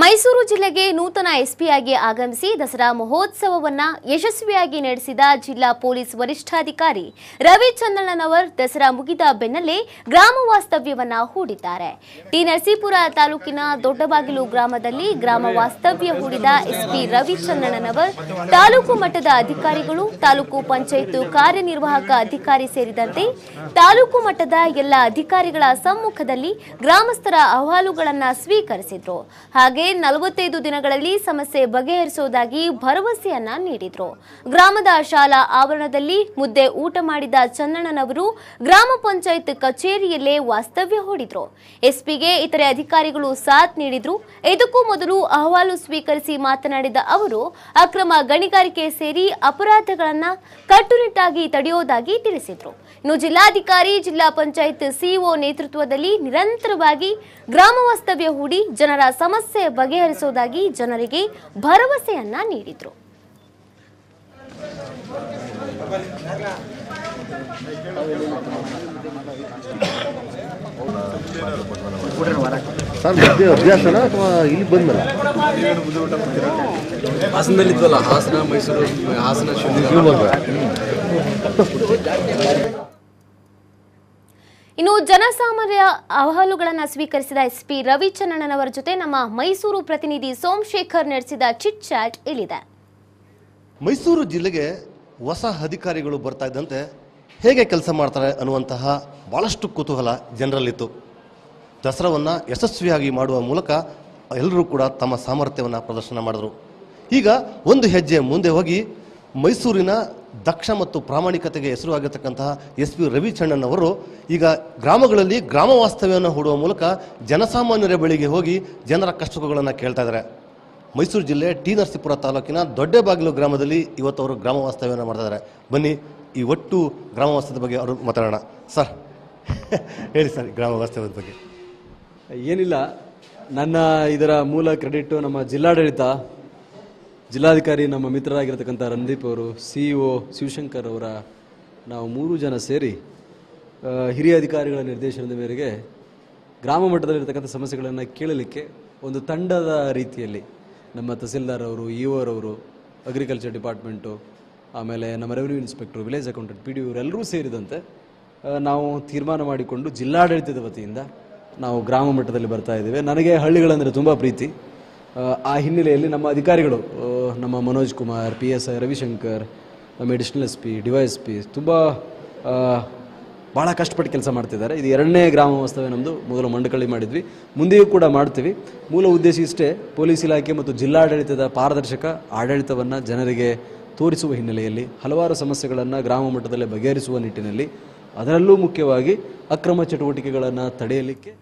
ಮೈಸೂರು ಜಿಲ್ಲೆಗೆ ನೂತನ ಎಸ್ಪಿಯಾಗಿ ಆಗಮಿಸಿ ದಸರಾ ಮಹೋತ್ಸವವನ್ನು ಯಶಸ್ವಿಯಾಗಿ ನಡೆಸಿದ ಜಿಲ್ಲಾ ಪೊಲೀಸ್ ವರಿಷ್ಠಾಧಿಕಾರಿ ರವಿಚಂದ್ರನವರ್ ದಸರಾ ಮುಗಿದ ಬೆನ್ನಲ್ಲೇ ಗ್ರಾಮ ವಾಸ್ತವ್ಯವನ್ನ ಹೂಡಿದ್ದಾರೆ. ಟಿ ನರಸೀಪುರ ತಾಲೂಕಿನ ದೊಡ್ಡಬಾಗಿಲು ಗ್ರಾಮದಲ್ಲಿ ಗ್ರಾಮ ವಾಸ್ತವ್ಯ ಹೂಡಿದ ಎಸ್ಪಿ ರವಿಚಂದ್ರನವರ್ ತಾಲೂಕು ಮಟ್ಟದ ಅಧಿಕಾರಿಗಳು, ತಾಲೂಕು ಪಂಚಾಯತ್ ಕಾರ್ಯನಿರ್ವಾಹಕ ಅಧಿಕಾರಿ ಸೇರಿದಂತೆ ತಾಲೂಕು ಮಟ್ಟದ ಎಲ್ಲ ಅಧಿಕಾರಿಗಳ ಸಮ್ಮುಖದಲ್ಲಿ ಗ್ರಾಮಸ್ಥರ ಅಹವಾಲುಗಳನ್ನು ಸ್ವೀಕರಿಸಿದರು. ಹಾಗೆ ನಲವತ್ತೈದು ದಿನಗಳಲ್ಲಿ ಸಮಸ್ಯೆ ಬಗೆಹರಿಸುವುದಾಗಿ ಭರವಸೆಯನ್ನ ನೀಡಿದ್ರು. ಗ್ರಾಮದ ಶಾಲಾ ಆವರಣದಲ್ಲಿ ಮುದ್ದೆ ಊಟ ಮಾಡಿದ ಚನ್ನಣ್ಣನವರು ಗ್ರಾಮ ಪಂಚಾಯತ್ ಕಚೇರಿಯಲ್ಲೇ ವಾಸ್ತವ್ಯ ಹೂಡಿದ್ರು. ಎಸ್ಪಿಗೆ ಇತರೆ ಅಧಿಕಾರಿಗಳು ಸಾಥ್ ನೀಡಿದ್ರು. ಇದಕ್ಕೂ ಮೊದಲು ಅಹವಾಲು ಸ್ವೀಕರಿಸಿ ಮಾತನಾಡಿದ ಅವರು, ಅಕ್ರಮ ಗಣಿಗಾರಿಕೆ ಸೇರಿ ಅಪರಾಧಗಳನ್ನ ಕಟ್ಟುನಿಟ್ಟಾಗಿ ತಡೆಯೋದಾಗಿ ತಿಳಿಸಿದ್ರು. ಇನ್ನು ಜಿಲ್ಲಾಧಿಕಾರಿ, ಜಿಲ್ಲಾ ಪಂಚಾಯತ್ ಸಿಇಒ ನೇತೃತ್ವದಲ್ಲಿ ನಿರಂತರವಾಗಿ ಗ್ರಾಮ ವಾಸ್ತವ್ಯ ಹೂಡಿ ಜನರ ಸಮಸ್ಯೆ ಬಗೆಹರಿಸುವುದಾಗಿ ಜನರಿಗೆ ಭರವಸೆಯನ್ನ ನೀಡಿದ್ರು. ಸರ್ ಮಧ್ಯೆ ಅಭ್ಯಾಸನ ಅಥವಾ ಇಲ್ಲಿ ಇದ್ವಲ್ಲ ಹಾಸನ ಮೈಸೂರು ಹಾಸನ ಶಿವಮೊಗ್ಗ ಇನ್ನು ಜನಸಾಮಾನ್ಯ ಅಹವಾಲುಗಳನ್ನು ಸ್ವೀಕರಿಸಿದ ಎಸ್ಪಿ ರವಿಚಂದ್ರಣ್ಣನವರ ಜೊತೆ ನಮ್ಮ ಮೈಸೂರು ಪ್ರತಿನಿಧಿ ಸೋಮಶೇಖರ್ ನಡೆಸಿದ ಚಿಟ್ ಚಾಟ್ ಇಲ್ಲಿದೆ. ಮೈಸೂರು ಜಿಲ್ಲೆಗೆ ಹೊಸ ಅಧಿಕಾರಿಗಳು ಬರ್ತಾ ಇದ್ದಂತೆ ಹೇಗೆ ಕೆಲಸ ಮಾಡ್ತಾರೆ ಅನ್ನುವಂತಹ ಭಾಳಷ್ಟು ಕುತೂಹಲ ಜನರಲ್ಲಿತ್ತು. ದಸರಾವನ್ನು ಯಶಸ್ವಿಯಾಗಿ ಮಾಡುವ ಮೂಲಕ ಎಲ್ಲರೂ ಕೂಡ ತಮ್ಮ ಸಾಮರ್ಥ್ಯವನ್ನು ಪ್ರದರ್ಶನ ಮಾಡಿದರು. ಈಗ ಒಂದು ಹೆಜ್ಜೆ ಮುಂದೆ ಹೋಗಿ ಮೈಸೂರಿನ ದಕ್ಷ ಮತ್ತು ಪ್ರಾಮಾಣಿಕತೆಗೆ ಹೆಸರುವಾಗಿರ್ತಕ್ಕಂತಹ ಎಸ್ ಪಿ ರವಿಚಣ್ಣನ್ ಅವರು ಈಗ ಗ್ರಾಮಗಳಲ್ಲಿ ಗ್ರಾಮ ವಾಸ್ತವ್ಯವನ್ನು ಹೂಡುವ ಮೂಲಕ ಜನಸಾಮಾನ್ಯರ ಬಳಿಗೆ ಹೋಗಿ ಜನರ ಕಷ್ಟಗಳನ್ನು ಕೇಳ್ತಾ ಇದ್ದಾರೆ. ಮೈಸೂರು ಜಿಲ್ಲೆ ಟಿ ನರಸೀಪುರ ತಾಲೂಕಿನ ದೊಡ್ಡಬಾಗಿಲು ಗ್ರಾಮದಲ್ಲಿ ಇವತ್ತು ಅವರು ಗ್ರಾಮ ವಾಸ್ತವ್ಯವನ್ನು ಮಾಡ್ತಾ ಇದ್ದಾರೆ. ಬನ್ನಿ, ಈ ಒಟ್ಟು ಗ್ರಾಮ ವಾಸ್ತವ್ಯದ ಬಗ್ಗೆ ಅವರು ಮಾತಾಡೋಣ. ಸರ್, ಹೇಳಿ ಸರ್, ಗ್ರಾಮ ವಾಸ್ತವ್ಯದ ಬಗ್ಗೆ. ಏನಿಲ್ಲ, ನನ್ನ ಇದರ ಮೂಲ ಕ್ರೆಡಿಟ್ಟು ನಮ್ಮ ಜಿಲ್ಲಾಡಳಿತ ಜಿಲ್ಲಾಧಿಕಾರಿ ನಮ್ಮ ಮಿತ್ರರಾಗಿರ್ತಕ್ಕಂಥ ರಂದೀಪ್ ಅವರು ಸಿ ಇ ಶಿವಶಂಕರ್ ಅವರ ನಾವು ಮೂರು ಜನ ಸೇರಿ ಹಿರಿಯ ಅಧಿಕಾರಿಗಳ ನಿರ್ದೇಶನದ ಮೇರೆಗೆ ಗ್ರಾಮ ಮಟ್ಟದಲ್ಲಿರ್ತಕ್ಕಂಥ ಸಮಸ್ಯೆಗಳನ್ನು ಕೇಳಲಿಕ್ಕೆ ಒಂದು ತಂಡದ ರೀತಿಯಲ್ಲಿ ನಮ್ಮ ತಹಸೀಲ್ದಾರ್ ಅವರು ಇ ಅವರು ಅಗ್ರಿಕಲ್ಚರ್ ಡಿಪಾರ್ಟ್ಮೆಂಟು ಆಮೇಲೆ ನಮ್ಮ revenue inspector village accountant P D ಇವರೆಲ್ಲರೂ ಸೇರಿದಂತೆ ನಾವು ತೀರ್ಮಾನ ಮಾಡಿಕೊಂಡು ಜಿಲ್ಲಾಡಳಿತದ ವತಿಯಿಂದ ನಾವು ಗ್ರಾಮ ಮಟ್ಟದಲ್ಲಿ ಬರ್ತಾ ಇದ್ದೇವೆ. ನನಗೆ ಹಳ್ಳಿಗಳಂದರೆ ತುಂಬ ಪ್ರೀತಿ. ಆ, ಹಿನ್ನೆಲೆಯಲ್ಲಿ ನಮ್ಮ ಅಧಿಕಾರಿಗಳು ನಮ್ಮ Manoj Kumar P S I Ravishankar, ನಮ್ಮ additional S P D Y S P ತುಂಬ ಭಾಳ ಕಷ್ಟಪಟ್ಟು ಕೆಲಸ ಮಾಡ್ತಿದ್ದಾರೆ. ಇದು ಎರಡನೇ ಗ್ರಾಮ ವಾಸ್ತವ್ಯ ನಮ್ಮದು ಮೊದಲು ಮಂಡಕಳ್ಳಿ ಮಾಡಿದ್ವಿ. ಮುಂದೆಯೂ ಕೂಡ ಮಾಡ್ತೀವಿ. ಮೂಲ ಉದ್ದೇಶ ಇಷ್ಟೇ, ಪೊಲೀಸ್ ಇಲಾಖೆ ಮತ್ತು ಜಿಲ್ಲಾಡಳಿತದ ಪಾರದರ್ಶಕ ಆಡಳಿತವನ್ನು ಜನರಿಗೆ ತೋರಿಸುವ ಹಿನ್ನೆಲೆಯಲ್ಲಿ, ಹಲವಾರು ಸಮಸ್ಯೆಗಳನ್ನು ಗ್ರಾಮ ಮಟ್ಟದಲ್ಲಿ ಬಗೆಹರಿಸುವ ನಿಟ್ಟಿನಲ್ಲಿ, ಅದರಲ್ಲೂ ಮುಖ್ಯವಾಗಿ ಅಕ್ರಮ ಚಟುವಟಿಕೆಗಳನ್ನು ತಡೆಯಲಿಕ್ಕೆ